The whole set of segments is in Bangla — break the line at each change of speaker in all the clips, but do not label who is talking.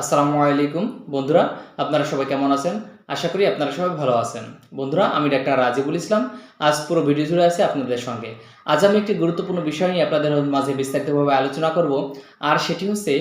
আসসালামু আলাইকুম। বন্ধুরা, আপনারা সবাই কেমন আছেন? আশা করি আপনারা সবাই ভালো আছেন। বন্ধুরা, আমি ডাক্তার রাজিবুল ইসলাম। আজ পুরো ভিডিও জুড়ে আছি আপনাদের সঙ্গে। আজ আমি একটি গুরুত্বপূর্ণ বিষয় নিয়ে আপনাদের মাঝে বিস্তারিতভাবে আলোচনা করব, আর সেটি হচ্ছে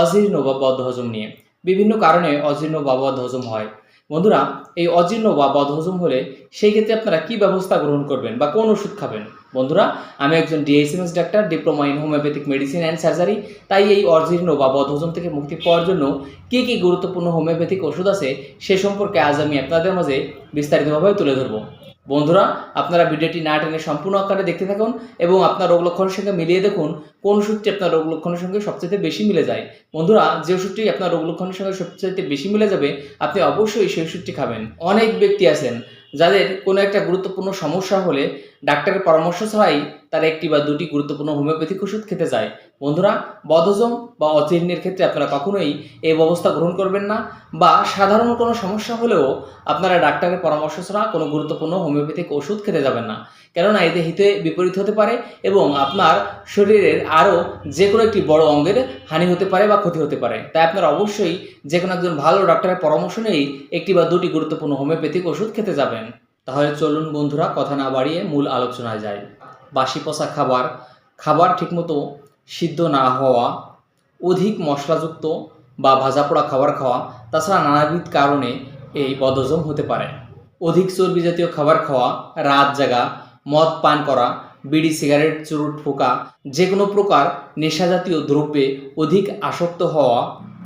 অজীর্ণ বা বদহজম নিয়ে। বিভিন্ন কারণে অজীর্ণ বা বদহজম হয়। বন্ধুরা, এই অজীর্ণ বা বদহজম হলে সেই ক্ষেত্রে আপনারা কি ব্যবস্থা গ্রহণ করবেন বা কোন ওষুধ খাবেন? বন্ধুরা, আমি একজন DSMS doctor diploma in homeopathic medicine and surgery তাই এই অজীর্ণ বা বদহজম থেকে মুক্তি পাওয়ার জন্য কী কী গুরুত্বপূর্ণ হোমিওপ্যাথিক ওষুধ আছে সে সম্পর্কে আজ আমি আপনাদের মাঝে বিস্তারিতভাবে তুলে ধরবো। বন্ধুরা, আপনারা ভিডিওটি না টেনে সম্পূর্ণ আকারে দেখতে থাকুন এবং আপনার রোগ লক্ষণের সঙ্গে মিলিয়ে দেখুন কোন ওষুধটি আপনার রোগ লক্ষণের সঙ্গে সবচেয়ে বেশি মিলে যায়। বন্ধুরা, যে ওষুধটি আপনার রোগ লক্ষণের সঙ্গে সবচেয়ে বেশি মিলে যাবে, আপনি অবশ্যই সেই ওষুধটি খাবেন। অনেক ব্যক্তি আছেন যাদের কোনো একটা গুরুত্বপূর্ণ সমস্যা হলে ডাক্তারের পরামর্শ ছাড়াই তারা একটি বা দুটি গুরুত্বপূর্ণ হোমিওপ্যাথিক ওষুধ খেতে যায়। বন্ধুরা, বদহজম বা অজীর্ণের ক্ষেত্রে আপনারা কখনোই এই ব্যবস্থা গ্রহণ করবেন না বা সাধারণ কোনো সমস্যা হলেও আপনারা ডাক্তারের পরামর্শ ছাড়া কোনো গুরুত্বপূর্ণ হোমিওপ্যাথিক ওষুধ খেতে যাবেন না। কেননা, এতে হিতে বিপরীত হতে পারে এবং আপনার শরীরের আরও যে কোনো একটি বড় অঙ্গের হানি হতে পারে বা ক্ষতি হতে পারে। তাই আপনারা অবশ্যই যে কোনো একজন ভালো ডাক্তারের পরামর্শ নিয়েই একটি বা দুটি গুরুত্বপূর্ণ হোমিওপ্যাথিক ওষুধ খেতে যাবেন। তাহলে চলুন বন্ধুরা কথা না বাড়িয়ে মূল আলোচনায় যাই। বাসি পচা খাবার খাবার ঠিকমতো সিদ্ধ না হওয়া, অধিক মশলাযুক্ত বা ভাজা পোড়া খাবার খাওয়া, তাছাড়া নানাবিধ কারণে এই বদহজম হতে পারে। অধিক চর্বি জাতীয় খাবার খাওয়া, রাত জাগা, মদ পান করা, বিড়ি, সিগারেট, চুরুট, ফোকা যে কোনো প্রকার নেশাজাতীয় দ্রব্যে অধিক আসক্ত হওয়া,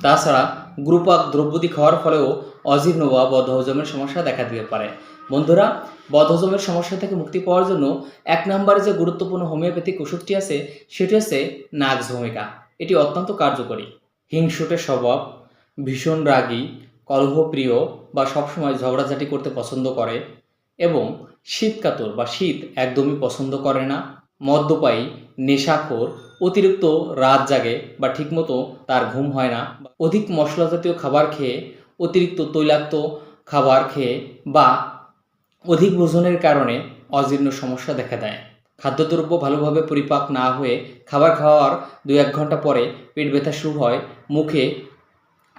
তাছাড়া গ্রুপাক দ্রব্যদি খাওয়ার ফলেও অজীর্ণ বা বদহজমের সমস্যা দেখা দিতে পারে। বন্ধুরা, বদহজমের সমস্যা থেকে মুক্তি পাওয়ার জন্য এক নম্বরে যে গুরুত্বপূর্ণ হোমিওপ্যাথিক ওষুধটি আছে, সেটি হচ্ছে নাক্স ভূমিকা এটি অত্যন্ত কার্যকরী। হিংসুটে স্বভাব, ভীষণ রাগী, কলহপ্রিয় বা সবসময় ঝগড়াঝাটি করতে পছন্দ করে এবং শীতকাতর বা শীত একদমই পছন্দ করে না, মদ্যপায়ী, নেশাখোর, অতিরিক্ত রাত জাগে বা ঠিকমতো তার ঘুম হয় না, অধিক মশলা জাতীয় খাবার খেয়ে অতিরিক্ত তৈলাক্ত খাবার খেয়ে বা অধিক ওজনের কারণে অজীর্ণ সমস্যা দেখা দেয়। খাদ্যদ্রব্য ভালোভাবে পরিপাক না হয়ে খাবার খাওয়ার দু এক ঘণ্টা পরে পেট ব্যথা শুরু হয়, মুখে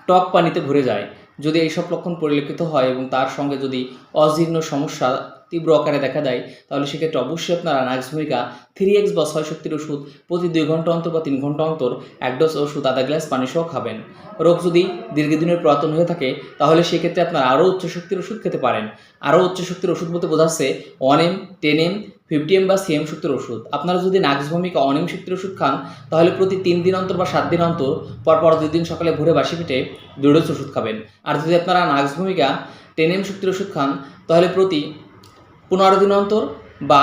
টক পানিতে ভরে যায়। যদি এইসব লক্ষণ পরিলক্ষিত হয় এবং তার সঙ্গে যদি অজীর্ণ সমস্যা তীব্র আকারে দেখা দেয়, তাহলে সেক্ষেত্রে অবশ্যই আপনারা নাক্স ভূমিকা থ্রি এক্স বা ছয় শক্তির ওষুধ প্রতি দুই ঘণ্টা অন্তর বা তিন ঘণ্টা অন্তর এক ডোজ ওষুধ, আধা গ্লাস পানি সহ খাবেন। রোগ যদি দীর্ঘদিনের পুরাতন হয়ে থাকে, তাহলে সেক্ষেত্রে আপনারা আরও উচ্চ শক্তির ওষুধ খেতে পারেন। আরও উচ্চ শক্তির ওষুধ বলতে বোঝাচ্ছে one M ten M fifty M বা সিএম শক্তির ওষুধ। আপনারা যদি নাক্স ভূমিকা অনিম শক্তির ওষুধ খান, তাহলে প্রতি তিন দিন অন্তর বা সাত দিন অন্তর পরপর দুই দিন সকালে ভোরে বাসি পেটে দুই ডোজ ওষুধ খাবেন। আর যদি আপনারা নাক্স ভূমিকা টেন এম শক্তির ওষুধ খান, তাহলে প্রতি পনেরো দিন অন্তর বা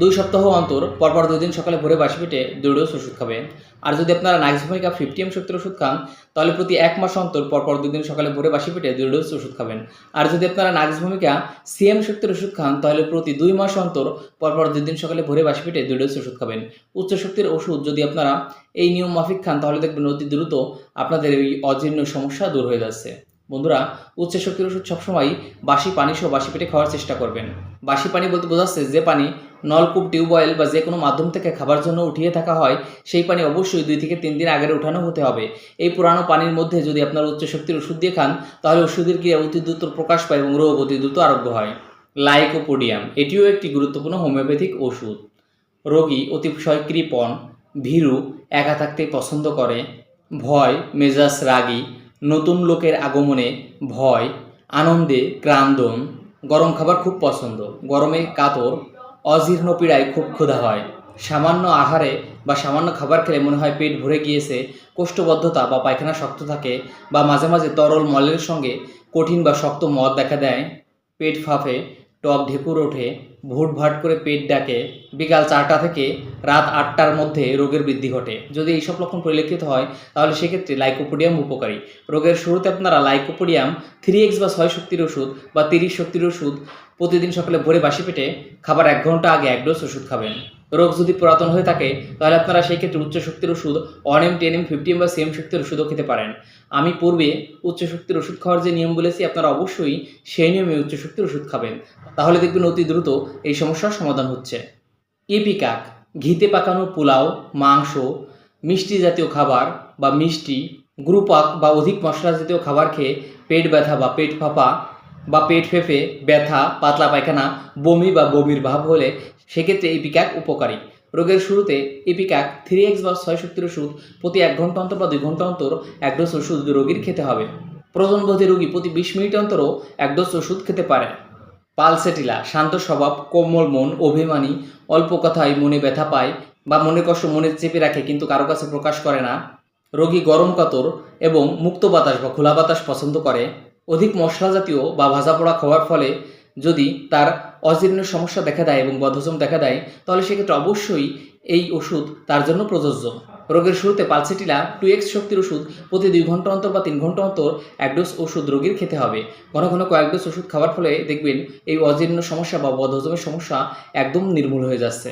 দুই সপ্তাহ অন্তর, পরপর দুই দিন সকালে ভোরে বাসি পেটে দুই ওষুধ খাবেন। আর যদি আপনারা নাক্স ভূমিকা ফিফটি এম শক্তির ওষুধ খান, তাহলে প্রতি এক মাস অন্তর, পরপর দুই দিন সকালে ভোরে বাসি পেটে দুই ডোজ ওষুধ খাবেন। আর যদি আপনারা নাক্স ভূমিকা সিএম শক্তির ওষুধ খান, তাহলে প্রতি দুই মাস অন্তর, পরপর দুই দিন সকালে ভোরে বাসি পেটে দুই ডোজ ওষুধ খাবেন। উচ্চ শক্তির ওষুধ যদি আপনারা এই নিয়ম মাফিক খান, তাহলে দেখবেন অতি দ্রুত আপনাদের এই অজীর্ণ সমস্যা দূর হয়ে যাচ্ছে। বন্ধুরা, উচ্চ শক্তির ওষুধ সবসময় বাসি পানি সহ বাসি পেটে খাওয়ার চেষ্টা করবেন। বাসি পানি বলতে বোঝাচ্ছে যে পানি নলকূপ টিউবওয়েল বা যে কোনো মাধ্যম থেকে খাবার জন্য উঠিয়ে থাকা হয়, সেই পানি অবশ্যই দুই থেকে তিন দিন আগের উঠানো হতে হবে। এই পুরানো পানির মধ্যে যদি আপনার উচ্চ শক্তির ওষুধ দিয়ে খান, তাহলে ওষুধের ক্রিয়া অতি দ্রুত প্রকাশ পায় এবং রোগ অতি দ্রুত আরোগ্য হয়। লাইকোপোডিয়াম, এটিও একটি গুরুত্বপূর্ণ হোমিওপ্যাথিক ওষুধ। রোগী অতিশয় কৃপণ, ভীরু, একা থাকতে পছন্দ করে, ভয়, মেজাজ রাগী নতুন লোকের আগমনে ভয়, আনন্দে ক্রান্দন, গরম খাবার খুব পছন্দ, গরমে কাতর, অজীর্ণ পীড়ায় খুব ক্ষুধা হয়। সামান্য আহারে বা সামান্য খাবার খেলে মনে হয় পেট ভরে গিয়েছে, কোষ্ঠবদ্ধতা বা পায়খানা শক্ত থাকে বা মাঝে মাঝে তরল মলের সঙ্গে কঠিন বা শক্ত মদ দেখা দেয়। পেট ফাঁপে টক ঢেকুর ওঠে ভুট ভাট করে পেট ডাকে বিকাল চারটা থেকে রাত আটটার মধ্যে রোগের বৃদ্ধি ঘটে। যদি এইসব লক্ষণ পরিলক্ষিত হয়, তাহলে সেক্ষেত্রে লাইকোপোডিয়াম উপকারী। রোগের শুরুতে আপনারা লাইকোপোডিয়াম থ্রি এক্স বা ছয় শক্তির ওষুধ বা তিরিশ শক্তির ওষুধ প্রতিদিন সকালে ভোরে বাসি পেটে খাবার এক ঘণ্টা আগে এক ডোজ ওষুধ খাবেন। রোগ যদি পুরাতন হয়ে থাকে, তাহলে আপনারা সেই ক্ষেত্রে উচ্চ শক্তির ওষুধ one M ten M fifty M বা সেম শক্তির ওষুধও খেতে পারেন। আমি পূর্বে উচ্চ শক্তির ওষুধ খাওয়ার যে নিয়ম বলেছি, আপনারা অবশ্যই সেই নিয়মে উচ্চ শক্তির ওষুধ খাবেন। তাহলে দেখবেন অতি দ্রুত এই সমস্যার সমাধান হচ্ছে। ইপিকাক ঘিতে পাকানো পোলাও, মাংস, মিষ্টি জাতীয় খাবার বা মিষ্টি গ্রুপাক বা অধিক মশলা জাতীয় খাবার খেয়ে পেট ব্যথা বা পেট ফাঁপা বা পেট ফেঁপে, ব্যথা, পাতলা পায়খানা, বমি বা বমির ভাব হলে সেক্ষেত্রে ইপিক্যাক উপকারী। রোগের শুরুতে ইপিক্যাক থ্রি এক্স বা ছয় শক্তির ওষুধ প্রতি এক ঘণ্টা অন্তর বা দুই ঘণ্টা অন্তর এক ডোজ ওষুধ রোগীর খেতে হবে। প্রজনবোধী রোগী প্রতি বিশ মিনিট অন্তরও এক ডোজ ওষুধ খেতে পারে। পালসেটিলা, শান্ত স্বভাব, কোমল মন, অভিমানী, অল্প কথায় মনে ব্যথা পায় বা মনে কষ্ট মনে চেপে রাখে কিন্তু কারও কাছে প্রকাশ করে না। রোগী গরম কাতর এবং মুক্ত বাতাস বা খোলা বাতাস পছন্দ করে। অধিক মশলা জাতীয় বা ভাজা পোড়া খাওয়ার ফলে যদি তার অজীর্ণের সমস্যা দেখা দেয় এবং বদহজম দেখা দেয়, তাহলে সেক্ষেত্রে অবশ্যই এই ওষুধ তার জন্য প্রযোজ্য। রোগের শুরুতে পালসেটিলা টু এক্স শক্তির ওষুধ প্রতি দুই ঘণ্টা অন্তর বা তিন ঘণ্টা অন্তর এক ডোজ ওষুধ রোগীর খেতে হবে। ঘন ঘন কয়েক ডোজ ওষুধ খাওয়ার ফলে দেখবেন এই অজীর্ণ সমস্যা বা বদহজমের সমস্যা একদম নির্মূল হয়ে যাচ্ছে।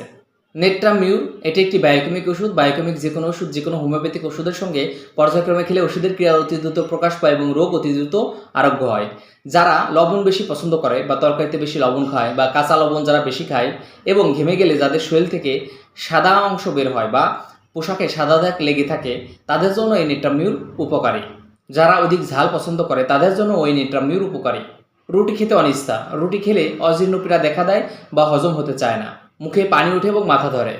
নেট্রামিউর, এটি একটি বায়োকেমিক ওষুধ, বায়োকেমিক যে কোনো ওষুধ যে কোনো হোমিওপ্যাথিক ওষুধের সঙ্গে পর্যায়ক্রমে খেলে ওষুধের ক্রিয়া অতি দ্রুত প্রকাশ পায় এবং রোগ অতি দ্রুত আরোগ্য হয়। যারা লবণ বেশি পছন্দ করে বা তরকারিতে বেশি লবণ খায় বা কাঁচা লবণ যারা বেশি খায় এবং ঘেমে গেলে যাদের শরীর থেকে সাদা অংশ বের হয় বা পোশাকে সাদা দাগ লেগে থাকে, তাদের জন্য এই নেট্রামিউর উপকারী। যারা অধিক ঝাল পছন্দ করে, তাদের জন্য ওই নেট্রামিউর উপকারী। রুটি খেতে অনিস্তা রুটি খেলে অজীর্ণ পীড়া দেখা দেয় বা হজম হতে চায় না। মুখে পানি উঠে এবং মাথা ধরে।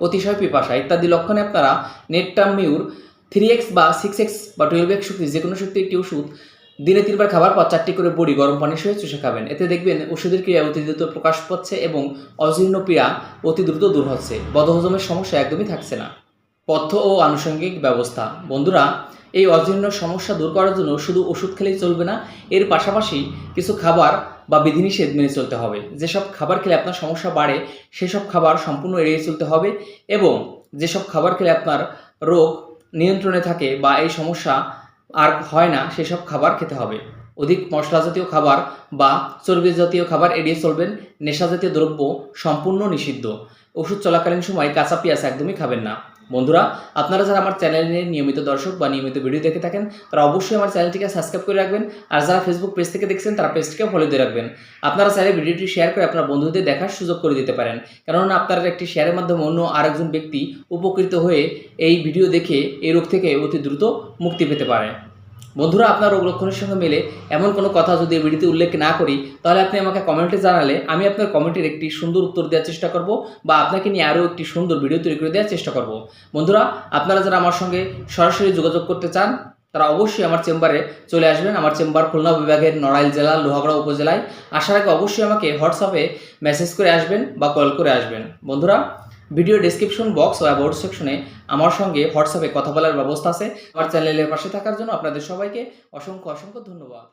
অতিশয় পিপাসা, ইত্যাদি লক্ষণে আপনারা নেট্রামিউর থ্রি এক্স বা সিক্স এক্স বা টুয়েলভ এক্স শক্তি যে কোনো শক্তি একটি ওষুধ দিনে তিনবার খাবার পর চারটি করে বড়ি গরম পানির সঙ্গে চুষে খাবেন। এতে দেখবেন ওষুধের ক্রিয়া অতি দ্রুত প্রকাশ পাচ্ছে এবং অজীর্ণ পীড়া অতি দ্রুত দূর হচ্ছে। বদহজমের সমস্যা একদমই থাকছে না। পথ্য ও আনুষঙ্গিক ব্যবস্থা। বন্ধুরা, এই অজীর্ণ সমস্যা দূর করার জন্য শুধু ওষুধ খেলেই চলবে না, এর পাশাপাশি কিছু খাবার বা বিধিনিষেধ মেনে চলতে হবে। যেসব খাবার খেলে আপনার সমস্যা বাড়ে, সেসব খাবার সম্পূর্ণ এড়িয়ে চলতে হবে এবং যেসব খাবার খেলে আপনার রোগ নিয়ন্ত্রণে থাকে বা এই সমস্যা আর হয় না, সেসব খাবার খেতে হবে। অধিক মশলা জাতীয় খাবার বা চর্বি জাতীয় খাবার এড়িয়ে চলবেন। নেশা জাতীয় দ্রব্য সম্পূর্ণ নিষিদ্ধ। ওষুধ চলাকালীন সময় কাঁচা পেঁয়াজ একদমই খাবেন না। বন্ধুরা, আপনারা যারা আমার চ্যানেলের নিয়মিত দর্শক বা নিয়মিত ভিডিও দেখে থাকেন, তারা অবশ্যই আমার চ্যানেলটিকে সাবস্ক্রাইব করে রাখবেন, আর যারা ফেসবুক পেজ থেকে দেখছেন, তারা পেজটিকে ফলো দিয়ে রাখবেন। আপনারা চাইলে ভিডিওটি শেয়ার করে আপনার বন্ধুদের দেখার সুযোগ করে দিতে পারেন। কেননা, আপনারা একটি শেয়ারের মাধ্যমে অন্য আরেকজন ব্যক্তি উপকৃত হয়ে এই ভিডিও দেখে এই রোগ থেকে অতি দ্রুত মুক্তি পেতে পারে। বন্ধুরা, আপনার রোগ লক্ষণের সঙ্গে মেলে এমন কোনো কথা যদি ভিডিওতে উল্লেখ না করি, তাহলে আপনি আমাকে কমেন্টে জানালে আমি আপনার কমেন্টের একটি সুন্দর উত্তর দেওয়ার চেষ্টা করব বা আপনাকে নিয়ে আরও একটি সুন্দর ভিডিও তৈরি করে দেওয়ার চেষ্টা করব। বন্ধুরা, আপনারা যারা আমার সঙ্গে সরাসরি যোগাযোগ করতে চান, তারা অবশ্যই আমার চেম্বারে চলে আসবেন। আমার চেম্বার খুলনা বিভাগের নড়াইল জেলা, লোহাগড়া উপজেলায়। আসার আগে অবশ্যই আমাকে হোয়াটসঅ্যাপে মেসেজ করে আসবেন বা কল করে আসবেন। বন্ধুরা ভিডিও ডিসক্রিপশন বক্স ও অ্যাবাউট সেকশনে আমার সঙ্গে হোয়াটসঅ্যাপে কথা বলার ব্যবস্থা আছে। আমার চ্যানেলের পাশে থাকার জন্য আপনাদের সবাইকে অসংখ্য অসংখ্য ধন্যবাদ।